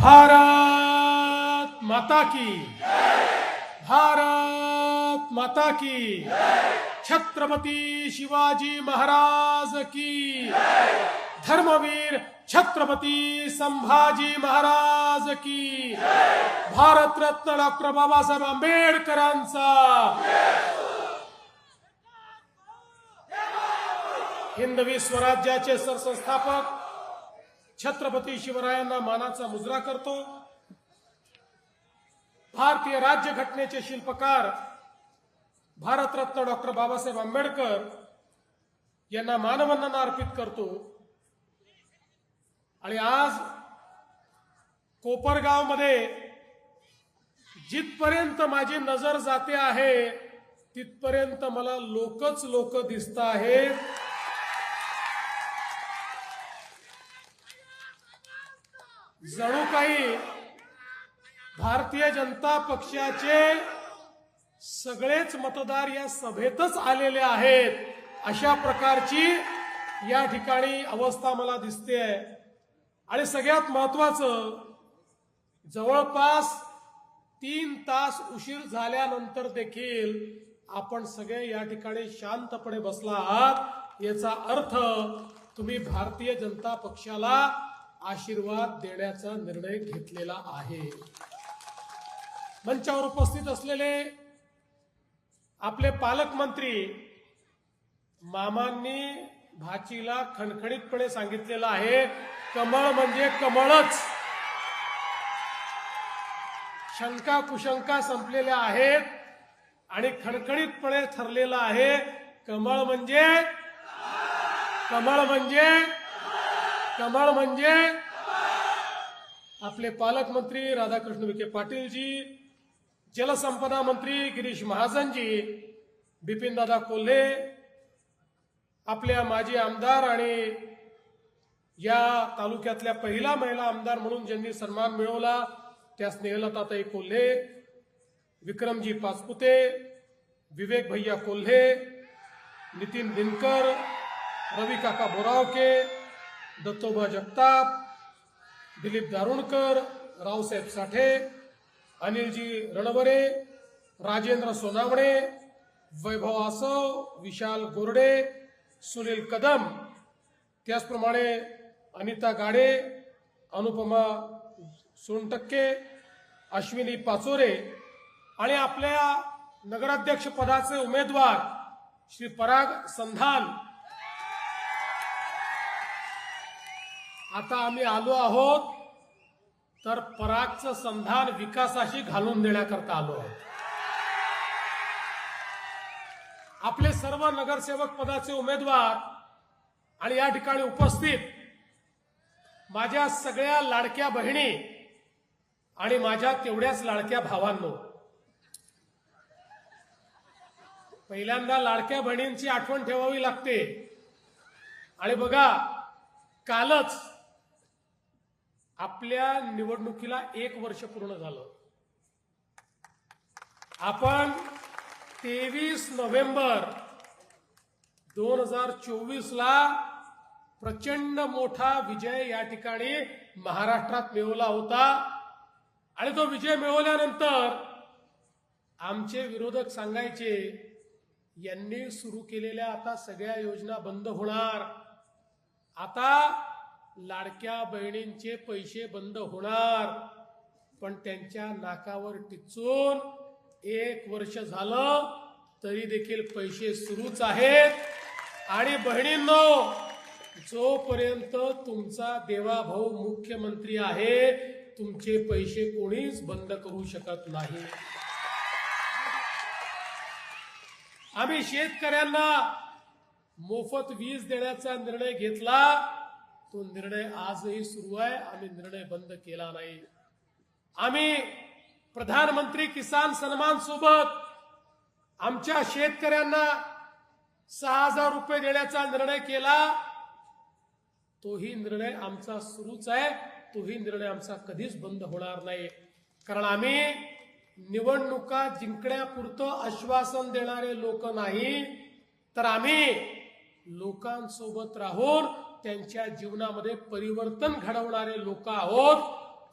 भारत माता की। भारत माता की। छत्रपती शिवाजी महाराज की। धर्मवीर छत्रपती संभाजी महाराज की। भारतरत्न डॉक्टर बाबासाहेब आंबेडकरांचा। हिंदवी स्वराज्याचे सरसंस्थापक छत्रपती शिवरायांना मानाचा मुजरा करतो. भारतीय राज्य घटनेचे शिल्पकार भारतरत्न डॉक्टर बाबासाहेब आंबेडकर यांना मानवंदना अर्पित करतो. आणि आज कोपरगावमध्ये जिथपर्यंत माझी नजर जाते आहे तिथपर्यंत मला लोकच लोक दिसत आहेत. जणू काही भारतीय जनता पक्षाचे सगळेच मतदार या सभेतच आलेले आहेत. अशा प्रकारची या ठिकाणी अवस्था मला दिसते आणि सगळ्यात महत्वाचं जवळपास तीन तास उशीर झाल्यानंतर देखील आपण सगळे या ठिकाणी शांतपणे बसला आहात. याचा अर्थ तुम्ही भारतीय जनता पक्षाला आशीर्वाद देण्याचा निर्णय घेतलेला आहे. मंचावर उपस्थित असलेले आपले पालकमंत्री मामांनी भाचीला खणखणीतपणे सांगितलेलं आहे कमळ म्हणजे कमळच. शंका कुशंका संपलेल्या आहेत आणि खणखणीतपणे ठरलेलं आहे कमळ म्हणजे कमळ म्हणजे कमळ म्हणजे? आपले पालकमंत्री राधाकृष्ण विखे पाटीलजी जलसंपदा मंत्री गिरीश महाजनजी बिपिनदादा कोल्हे आपल्या माजी आमदार आणि या तालुक्यातल्या पहिला महिला आमदार म्हणून ज्यांनी सन्मान मिळवला त्या स्नेहलताताई कोल्हे विक्रमजी पाचपुते विवेक भैया कोल्हे नितीन दिनकर रवी काका बोरावके दत्तोबा जगताप दिलीप दारुणकर रावसाहेब साठे अनिलजी रणवरे राजेंद्र सोनावणे वैभव आसव विशाल गोरडे सुनील कदम त्याचप्रमाणे अनिता गाडे अनुपमा सोनटक्के अश्विनी पाचोरे आणि आपल्या नगराध्यक्ष पदाचे उमेदवार श्री पराग संधान आता आम्ही आलो आहोत तर परागचं संधान विकासाशी घालून देण्याकरता आलो आहोत. आपले सर्व नगरसेवक पदाचे उमेदवार आणि या ठिकाणी उपस्थित माझ्या सगळ्या लाडक्या बहिणी आणि माझ्या तेवढ्याच लाडक्या भावांनो. पहिल्यांदा लाडक्या बहिणींची आठवण ठेवावी लागते. आणि बघा कालच आपल्या निवडणुकीला एक वर्ष पूर्ण झालं. आपण तेवीस नोव्हेंबर दोन हजार चोवीसला प्रचंड मोठा विजय या ठिकाणी महाराष्ट्रात मिळवला होता. आणि तो विजय मिळवल्यानंतर आमचे विरोधक सांगायचे यांनी सुरू केलेल्या आता सगळ्या योजना बंद होणार. आता लाडक्या बहिणींचे पैसे बंद होणार. पण त्यांच्या नाकावर टिचून एक वर्ष झालं तरी देखील पैसे सुरूच आहेत. आणि बहिणींनो जोपर्यंत तुमचा देवाभाऊ मुख्यमंत्री आहे तुमचे पैसे कोणीच बंद करू शकत नाही. आम्ही शेतकऱ्यांना मोफत वीज देण्याचा निर्णय घेतला. तो निर्णय आजही सुरू आहे. आम्ही निर्णय बंद केला नाही. आम्ही प्रधानमंत्री किसान सन्मान सोबत आमच्या शेतकऱ्यांना सहा हजार रुपये देण्याचा निर्णय केला. तोही निर्णय आमचा सुरूच आहे. तोही निर्णय आमचा कधीच बंद होणार नाही. कारण आम्ही निवडणुका जिंकण्यापुरतं आश्वासन देणारे लोक नाही. तर आम्ही लोकांसोबत राहून त्यांच्या जीवनामध्ये परिवर्तन घडवणारे लोक आहोत.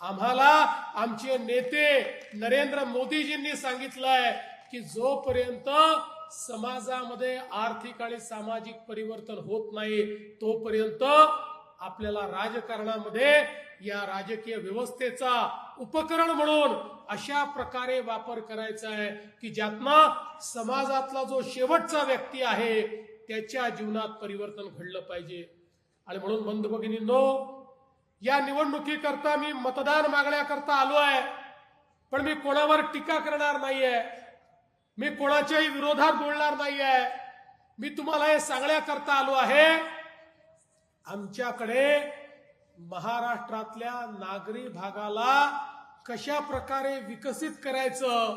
आम्हाला आमचे नेते नरेंद्र मोदीजींनी सांगितलंय की जोपर्यंत समाजामध्ये आर्थिक आणि सामाजिक परिवर्तन होत नाही तोपर्यंत आपल्याला राजकारणामध्ये या राजकीय व्यवस्थेचा उपकरण म्हणून अशा प्रकारे वापर करायचा आहे की ज्यातनं समाजातला जो शेवटचा व्यक्ती आहे त्याच्या जीवनात परिवर्तन घडलं पाहिजे. आणि म्हणून बंधू भगिनींनो या निवडणुकीकरता मी मतदान मागण्याकरता आलो आहे पण मी कोणावर टीका करणार नाहीये. मी कोणाच्याही विरोधात बोलणार नाहीये. मी तुम्हाला हे सांगण्याकरता आलो आहे आमच्याकडे महाराष्ट्रातल्या नागरी भागाला कशा प्रकारे विकसित करायचं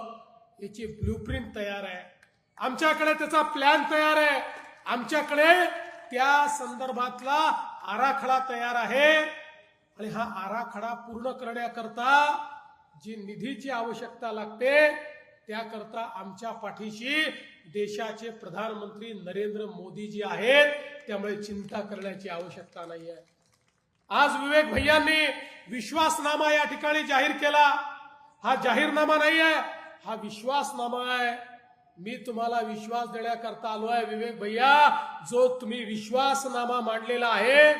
याची ब्लूप्रिंट तयार आहे. आमच्याकडे त्याचा प्लॅन तयार आहे. आमच्याकडे त्या संदर्भातला आराखडा तयार आहे. आणि हा आराखडा पूर्ण करण्याकरता जी निधीची आवश्यकता लागते त्याकरता आमच्या पाठीशी देशाचे प्रधानमंत्री नरेंद्र मोदीजी आहेत. त्यामुळे चिंता करण्याची आवश्यकता नाही आहे आज विवेक भैयांनी विश्वासनामा या ठिकाणी जाहीर केला. हा जाहीरनामा नाही आहे हा विश्वासनामा आहे. मी तुम्हाला विश्वास देण्याकरता आलो आहे विवेक भैया जो तुम्ही विश्वासनामा मांडलेला आहे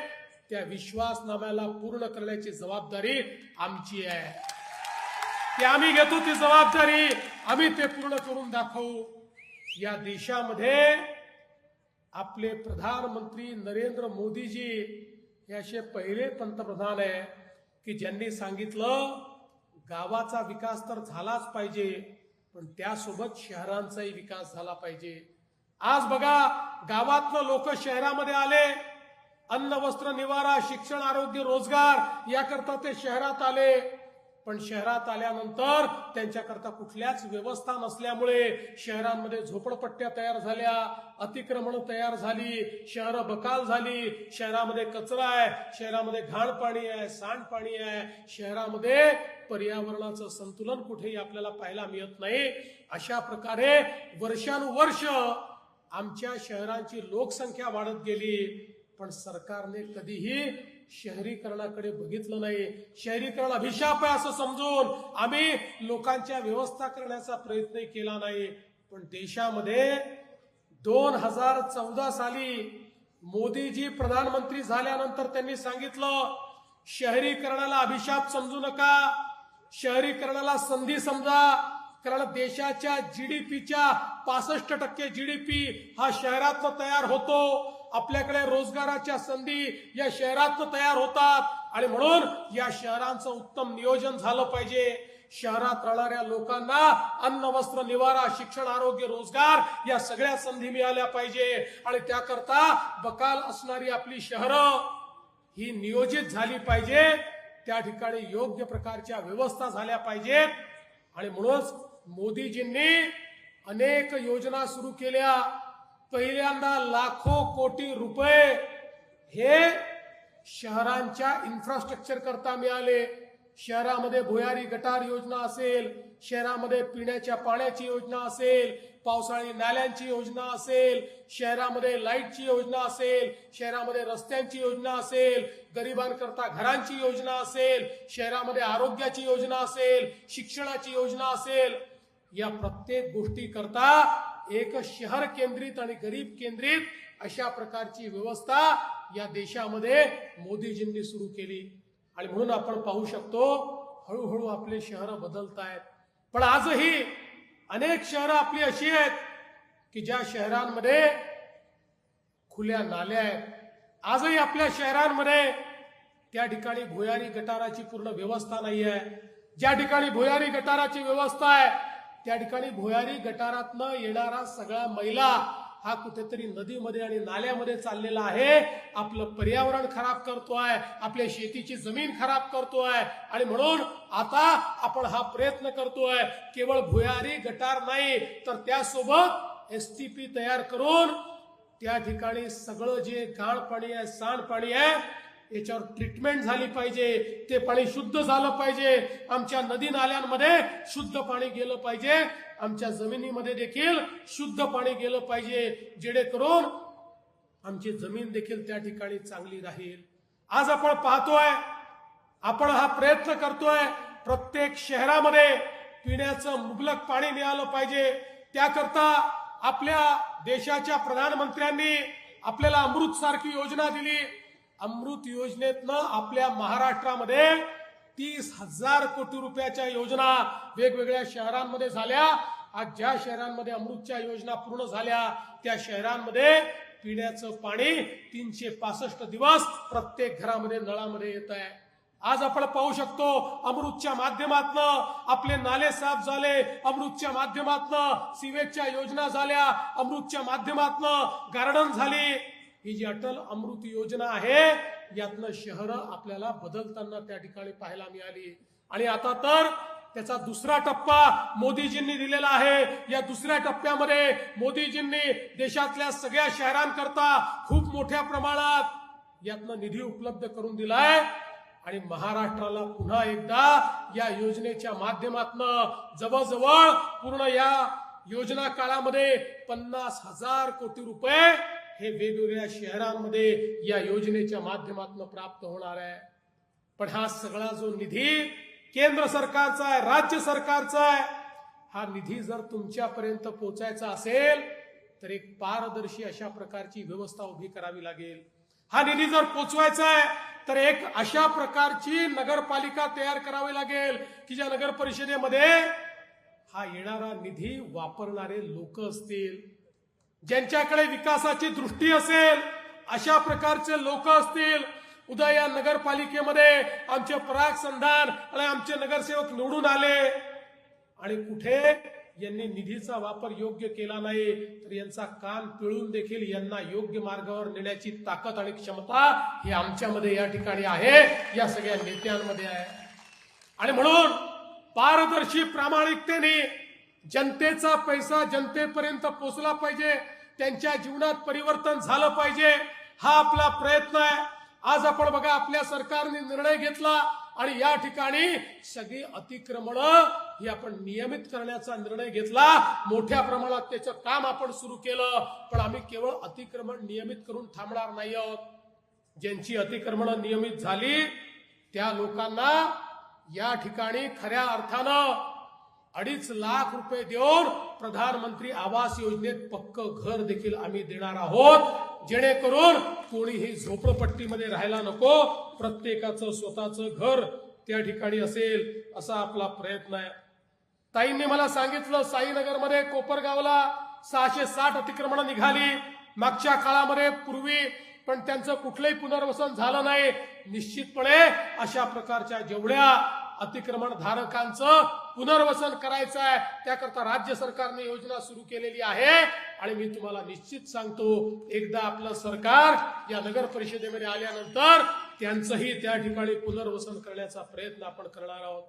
त्या विश्वासनाम्याला पूर्ण करण्याची जबाबदारी आमची आहे. ते आम्ही घेतो ती जबाबदारी आम्ही ते पूर्ण करून दाखवू. या देशामध्ये आपले प्रधानमंत्री नरेंद्र मोदीजी हे असे पहिले पंतप्रधान आहे की ज्यांनी सांगितलं गावाचा विकास तर झालाच पाहिजे पण त्यासोबत शहरांचाही विकास झाला पाहिजे. आज बघा गावातलं लोक शहरामध्ये आले. अन्न वस्त्र निवारा शिक्षण आरोग्य रोजगार याकरता ते शहरात आले. पण शहरात आल्यानंतर त्यांच्याकरता कुठल्याच व्यवस्था नसल्यामुळे शहरांमध्ये झोपडपट्ट्या तयार झाल्या अतिक्रमण तयार झाली शहरं बकाल झाली शहरामध्ये कचरा आहे शहरामध्ये घाण पाणी आहे सांडपाणी आहे शहरामध्ये पर्यावरणाचं संतुलन कुठेही आपल्याला पाहायला मिळत नाही. अशा प्रकारे वर्षानुवर्ष आमच्या शहरांची लोकसंख्या वाढत गेली पण सरकारने कधीही शहरीकरणाकडे बघितलं नाही शहरीकरण अभिशाप आहे असं समजून आम्ही लोकांच्या व्यवस्था करण्याचा प्रयत्न केला नाही. पण देशामध्ये दोन हजार चौदा साली मोदीजी प्रधानमंत्री झाल्यानंतर त्यांनी सांगितलं शहरीकरणाला अभिशाप समजू नका शहरीकरणाला संधी समजा कारण देशाच्या जीडीपीच्या पासष्ट टक्के जीडीपी हा शहरातनं तयार होतो. आपल्याकडे रोजगाराच्या संधी या शहरात तयार होतात. आणि म्हणून या शहरांचं उत्तम नियोजन झालं पाहिजे. शहरात राहणाऱ्या लोकांना अन्न वस्त्र निवारा शिक्षण आरोग्य रोजगार या सगळ्या संधी मिळाल्या पाहिजे. आणि त्याकरता बकाल असणारी आपली शहरं ही नियोजित झाली पाहिजे. त्या ठिकाणी योग्य प्रकारच्या व्यवस्था झाल्या पाहिजेत. आणि म्हणूनच मोदीजींनी अनेक योजना सुरू केल्या. पहिल्यांदा लाखो कोटी रुपये हे शहरांच्या इन्फ्रास्ट्रक्चर करता मिळाले. शहरामध्ये भुयारी गटार योजना असेल शहरामध्ये पिण्याच्या पाण्याची योजना असेल पावसाळी नाल्यांची योजना असेल शहरामध्ये लाईटची योजना असेल शहरामध्ये रस्त्यांची योजना असेल गरिबांकरता घरांची योजना असेल शहरामध्ये आरोग्याची योजना असेल शिक्षणाची योजना असेल या प्रत्येक गोष्टी करता एक शहर केंद्रित आणि गरीब केंद्रित अशा प्रकारची व्यवस्था या देशामध्ये मोदीजींनी सुरू केली. आणि म्हणून आपण पाहू शकतो हळूहळू आपले शहर बदलत आहेत पण आजही अनेक शहरं आपली अशी आहेत की ज्या शहरांमध्ये खुल्या नाल्या आहेत. आजही आपल्या शहरांमध्ये त्या ठिकाणी भुयारी गटाराची पूर्ण व्यवस्था नाही आहे ज्या ठिकाणी भुयारी गटाराची व्यवस्था आहे त्या ठिकाणी भुयारी गटारातनं येणारा सगळा मैला हा कुठेतरी नदीमध्ये आणि नाल्यामध्ये चाललेला आहे. आपलं पर्यावरण खराब करतोय आपल्या शेतीची जमीन खराब करतोय आणि म्हणून आता आपण हा प्रयत्न करतोय केवळ भुयारी गटार नाही तर त्यासोबत एस टी पी तयार करून त्या ठिकाणी सगळं जे गाळ पाणी आहे सांडपाणी आहे याच्यावर ट्रीटमेंट झाली पाहिजे ते पाणी शुद्ध झालं पाहिजे. आमच्या नदी नाल्यांमध्ये शुद्ध पाणी गेलं पाहिजे. आमच्या जमिनीमध्ये देखील शुद्ध पाणी गेलं पाहिजे. जेणेकरून आमची जमीन देखील त्या ठिकाणी चांगली राहील. आज आपण पाहतोय आपण हा प्रयत्न करतोय प्रत्येक शहरामध्ये पिण्याचं मुबलक पाणी मिळालं पाहिजे. त्याकरता आपल्या देशाच्या प्रधानमंत्र्यांनी आपल्याला अमृत सारखी योजना दिली. अमृत योजनेतनं आपल्या महाराष्ट्रामध्ये तीस हजार कोटी रुपयाच्या योजना वेगवेगळ्या शहरांमध्ये झाल्या. आज ज्या शहरांमध्ये अमृतच्या योजना पूर्ण झाल्या त्या शहरांमध्ये पिण्याचं पाणी तीनशे पासष्ट दिवस प्रत्येक घरामध्ये नळामध्ये येत आहे. आज आपण पाहू शकतो अमृतच्या माध्यमातनं आपले नाले साफ झाले अमृतच्या माध्यमातनं सिवेजच्या योजना झाल्या अमृतच्या माध्यमातनं गार्डन झाली. ही जी अटल अमृत योजना आहे यातनं शहरं आपल्याला बदलताना त्या ठिकाणी पाहायला मिळाली. आणि आता तर त्याचा दुसरा टप्पा मोदीजींनी दिलेला आहे. या दुसऱ्या टप्प्यामध्ये मोदीजींनी देशातल्या सगळ्या शहरांकरता खूप मोठ्या प्रमाणात यातनं निधी उपलब्ध करून दिलाय. आणि महाराष्ट्राला पुन्हा एकदा या योजनेच्या माध्यमातनं जवळजवळ पूर्ण या योजना काळामध्ये पन्नास हजार कोटी रुपये हे वेगवेगळ्या शहरांमध्ये या योजनेच्या माध्यमातून प्राप्त होणार आहे. पण हा सगळा जो निधी केंद्र सरकारचा आहे राज्य सरकारचा आहे हा निधी जर तुमच्यापर्यंत पोहोचायचा असेल तर एक पारदर्शी अशा प्रकारची व्यवस्था उभी करावी लागेल. हा निधी जर पोचवायचा आहे तर एक अशा प्रकारची नगरपालिका तयार करावी लागेल की ज्या नगर परिषदेमध्ये हा येणारा निधी वापरणारे लोक असतील. ज्यांच्याकडे विकासाची दृष्टी असेल अशा प्रकारचे लोक असतील. उद्या या नगरपालिकेमध्ये आमचे पराग संधान आणि आमचे नगरसेवक निवडून आले. आणि कुठे यांनी निधीचा वापर योग्य केला नाही तर यांचा कान पिळून देखील यांना योग्य मार्गावर नेण्याची ताकद आणि क्षमता ही आमच्यामध्ये या ठिकाणी आहे या सगळ्या नेत्यांमध्ये आहे. आणि म्हणून पारदर्शी प्रामाणिकतेने जनतेचा पैसा जनतेपर्यंत पोचला पाहिजे. त्यांच्या जीवनात परिवर्तन झालं पाहिजे. हा आपला प्रयत्न आहे. आज आपण बघा आपल्या सरकारने निर्णय घेतला आणि या ठिकाणी सगळी अतिक्रमण ही आपण नियमित करण्याचा निर्णय घेतला. मोठ्या प्रमाणात त्याचं काम आपण सुरू केलं. पण आम्ही केवळ अतिक्रमण नियमित करून थांबणार नाही आहोत. ज्यांची अतिक्रमण नियमित झाली त्या लोकांना या ठिकाणी खऱ्या अर्थानं अडीच लाख रुपये देऊन प्रधानमंत्री आवास योजनेत पक्क घर देखील आम्ही देणार आहोत. जेणेकरून कोणीही झोपडपट्टीमध्ये राहायला नको. प्रत्येकाचं स्वतःचं घर त्या ठिकाणी असेल असा आपला प्रयत्न आहे. ताईंनी मला सांगितलं साईनगरमध्ये कोपरगावला सहाशे साठ अतिक्रमण निघाली. मागच्या काळामध्ये पूर्वी पण त्यांचं कुठलंही पुनर्वसन झालं नाही. निश्चितपणे अशा प्रकारच्या जेवढ्या अतिक्रमण धारकांचं पुनर्वसन करायचं आहे त्याकरता राज्य सरकारने योजना सुरू केलेली आहे. आणि मी तुम्हाला निश्चित सांगतो एकदा आपलं सरकार या नगर परिषदेमध्ये आल्यानंतर त्यांचंही त्या ठिकाणी पुनर्वसन करण्याचा प्रयत्न आपण करणार आहोत.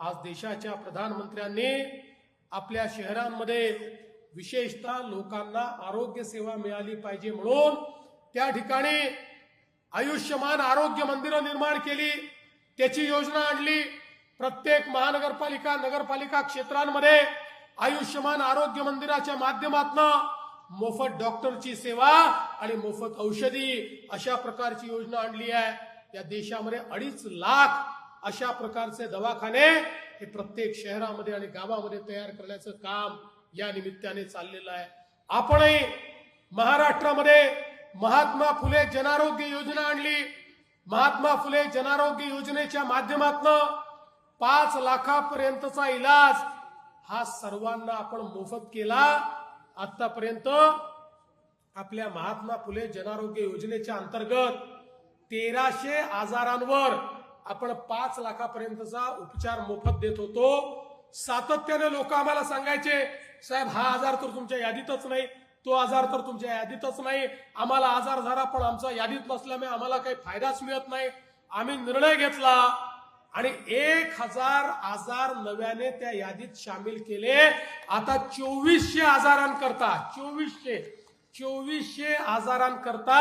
आज देशाच्या प्रधानमंत्र्यांनी आपल्या शहरांमध्ये विशेषतः लोकांना आरोग्य सेवा मिळाली पाहिजे म्हणून त्या ठिकाणी आयुष्यमान आरोग्य मंदिरं निर्माण केली त्याची योजना आणली. प्रत्येक महानगरपालिका नगरपालिका क्षेत्रांमध्ये आयुष्यमान आरोग्य मंदिराच्या माध्यमातून मोफत डॉक्टरची सेवा आणि मोफत औषधी अशा प्रकारची योजना आणली आहे. या देशामध्ये अडीच लाख अशा प्रकारचे दवाखाने हे प्रत्येक शहरामध्ये आणि गावामध्ये तयार करण्याचं काम या निमित्ताने चाललेलं आहे. आपणही महाराष्ट्रामध्ये महात्मा फुले जनारोग्य योजना आणली. महात्मा फुले जनारोग्य योजनेच्या माध्यमातून पाच लाखापर्यंतचा इलाज हा सर्वांना आपण मोफत केला. आतापर्यंत आपल्या महात्मा फुले जनारोग्य योजनेच्या अंतर्गत तेराशे आजारांवर आपण पाच लाखापर्यंतचा उपचार मोफत देत होतो. सातत्याने लोक आम्हाला सांगायचे साहेब हा आजार तर तुमच्या यादीतच नाही तो आजार तर तुमच्या यादीतच नाही. आम्हाला आजार झाला पण आमचा यादीत नसल्यामुळे आम्हाला काही फायदाच मिळत नाही. आम्ही निर्णय घेतला आणि एक हजार आजार नव्याने त्या यादीत सामील केले. आता चोवीसशे आजारांकरता चोवीसशे चोवीसशे आजारांकरता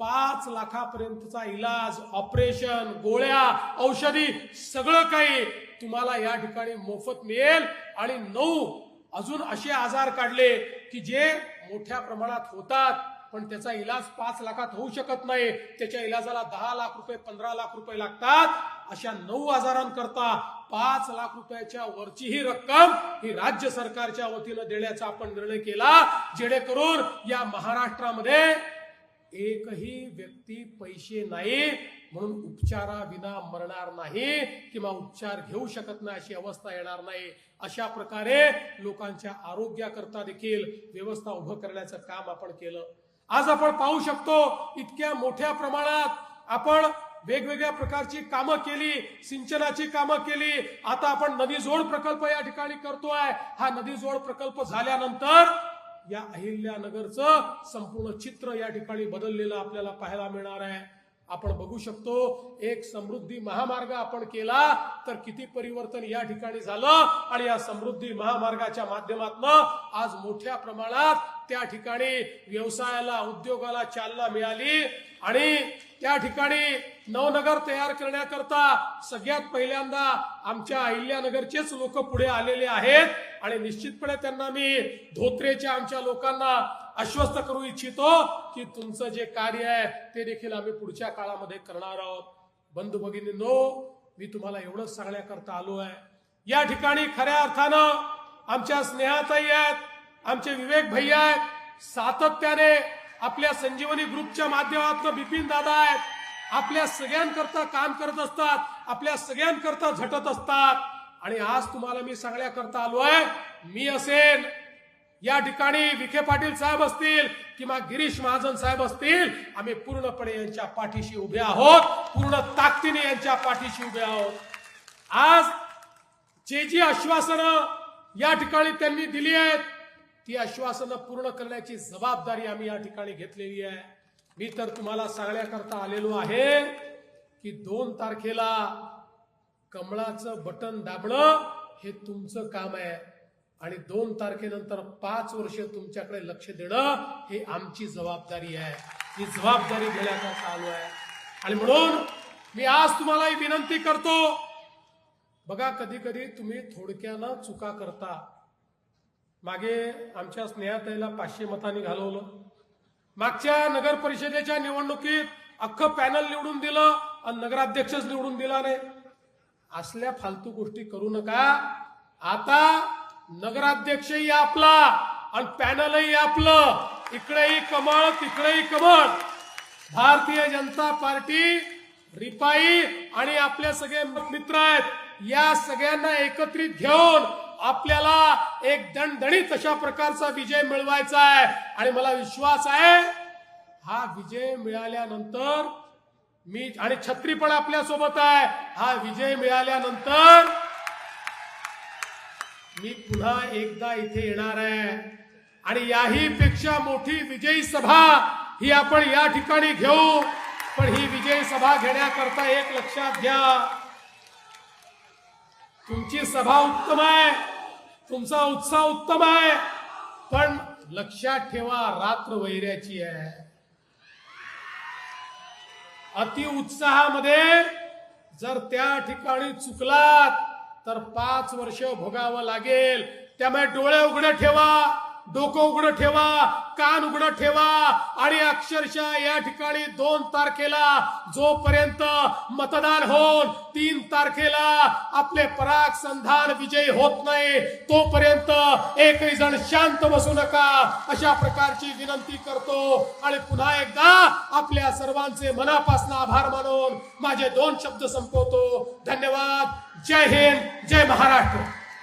पाच लाखापर्यंतचा इलाज ऑपरेशन गोळ्या औषधी सगळं काही तुम्हाला या ठिकाणी मोफत मिळेल. आणि नऊ अजून असे आजार काढले की जे मोठ्या प्रमाणात होतात. पण त्याचा इलाज पाच लाखात होऊ शकत नाही. त्याच्या इलाजाला दहा लाख रुपये पंधरा लाख रुपये लागतात. अशा नऊ आजारांकरता पाच लाख रुपयाच्या वरची ही रक्कम ही राज्य सरकारच्या वतीनं देण्याचा आपण निर्णय केला. जेणेकरून या महाराष्ट्रामध्ये एकही व्यक्ती पैसे नाही म्हणून उपचाराविना मरणार नाही किंवा उपचार घेऊ शकत नाही अशी अवस्था येणार नाही. अशा प्रकारे लोकांच्या आरोग्याकरता देखील व्यवस्था उभं करण्याचं काम आपण केलं. आज आपण पाहू शकतो इतक्या मोठ्या प्रमाणात आपण वेगवेगळ्या प्रकारची कामं केली सिंचनाची कामं केली. आता आपण नदी जोड प्रकल्प या ठिकाणी करतोय. हा नदी जोड प्रकल्प झाल्यानंतर या अहिल्यानगरचं संपूर्ण चित्र या ठिकाणी बदललेलं आपल्याला पाहायला मिळणार आहे. आपण बघू शकतो एक समृद्धी महामार्ग आपण केला तर किती परिवर्तन या ठिकाणी झालं? आणि या समृद्धी महामार्गाच्या माध्यमातून आज मोठ्या प्रमाणात त्या ठिकाणी व्यवसायाला उद्योगाला चालना मिळाली आणि त्या ठिकाणी नवनगर तयार करण्याकरता सगळ्यात पहिल्यांदा आमच्या अहिल्यानगरचेच लोक पुढे आलेले आहेत आणि निश्चितपणे त्यांना मी धोत्रेच्या आमच्या लोकांना आश्वस्त करू इच्छितो की तुमचं जे कार्य आहे ते देखील आम्ही पुढच्या काळामध्ये करणार आहोत. बंधू भगिनींनो मी तुम्हाला एवढंच सांगण्याकरता आलो आहे. या ठिकाणी खऱ्या अर्थानं आमच्या स्नेहाताई आहेत आमचे विवेक भैया आहेत सातत्याने आपल्या संजीवनी ग्रुपच्या माध्यमातून बिपिन दादा आहेत. आपल्या सगळ्यांकरता काम करत असतात आपल्या सगळ्यांकरता झटत असतात. आणि आज तुम्हाला मी सांगण्याकरता आलो आहे मी असेल या ठिकाणी विखे पाटील साहेब असतील किंवा गिरीश महाजन साहेब असतील आम्ही पूर्णपणे यांच्या पाठीशी उभे आहोत पूर्ण ताकदीने यांच्या पाठीशी उभे आहोत. आज जे जी आश्वासनं या ठिकाणी त्यांनी दिली आहेत ती आश्वासनं पूर्ण करण्याची जबाबदारी आम्ही या ठिकाणी घेतलेली आहे. मी तर तुम्हाला सांगण्याकरता आलेलो आहे की दोन तारखेला कमळाचं बटन दाबणं हे तुमचं काम आहे. आणि दोन तारखेनंतर पाच वर्ष तुमच्याकडे लक्ष देणं हे आमची जबाबदारी आहे. ही जबाबदारी घेण्याकरता आलो आहे. आणि म्हणून मी आज तुम्हाला ही विनंती करतो बघा कधी कधी तुम्ही थोडक्यानं चुका करता. मागे आमच्या स्नेहाताईला पाचशे मतांनी घालवलं. मागच्या नगर परिषदेच्या निवडणुकीत अख्खं पॅनल निवडून दिलं आणि नगराध्यक्षच निवडून दिला नाही. असल्या फालतू गोष्टी करू नका. आता नगराध्यक्षही आपला आणि पॅनलही आपलं. इकडेही कमळ तिकडेही कमळ. भारतीय जनता पार्टी रिपाई आणि आपले सगळे मित्र आहेत या सगळ्यांना एकत्रित घेऊन आपल्याला एक दणदणीत अशा प्रकारचा विजय मिळवायचा आहे. आणि मला विश्वास आहे हा विजय मिळाल्यानंतर मी आणि छत्री पण आपल्यासोबत आहे. हा विजय मिळाल्यानंतर मी पुन्हा एकदा इथे येणार आहे. आणि याही पेक्षा मोठी विजयी सभा ही आपण या ठिकाणी घेऊ. पण ही विजयी सभा घेण्याकरता एक लक्षात घ्या. तुमची सभा उत्तम आहे. तुमचा उत्साह उत्तम आहे. पण लक्षात ठेवा रात्र वैऱ्याची आहे. अति उत्साहामध्ये जर त्या ठिकाणी चुकलात तर पाच वर्ष भोगावं लागेल. त्यामुळे डोळे उघडे ठेवा. डोकं उघडं ठेवा कान उघडं ठेवा आणि अक्षरशः या ठिकाणी दोन तारखेला जोपर्यंत मतदान होऊन तीन तारखेला आपले पराग संधान विजयी होत नाही तोपर्यंत एकही जण शांत बसू नका. अशा प्रकारची विनंती करतो आणि पुन्हा एकदा आपल्या सर्वांचे मनापासून आभार मानून माझे दोन शब्द संपवतो. धन्यवाद. जय हिंद. जय महाराष्ट्र.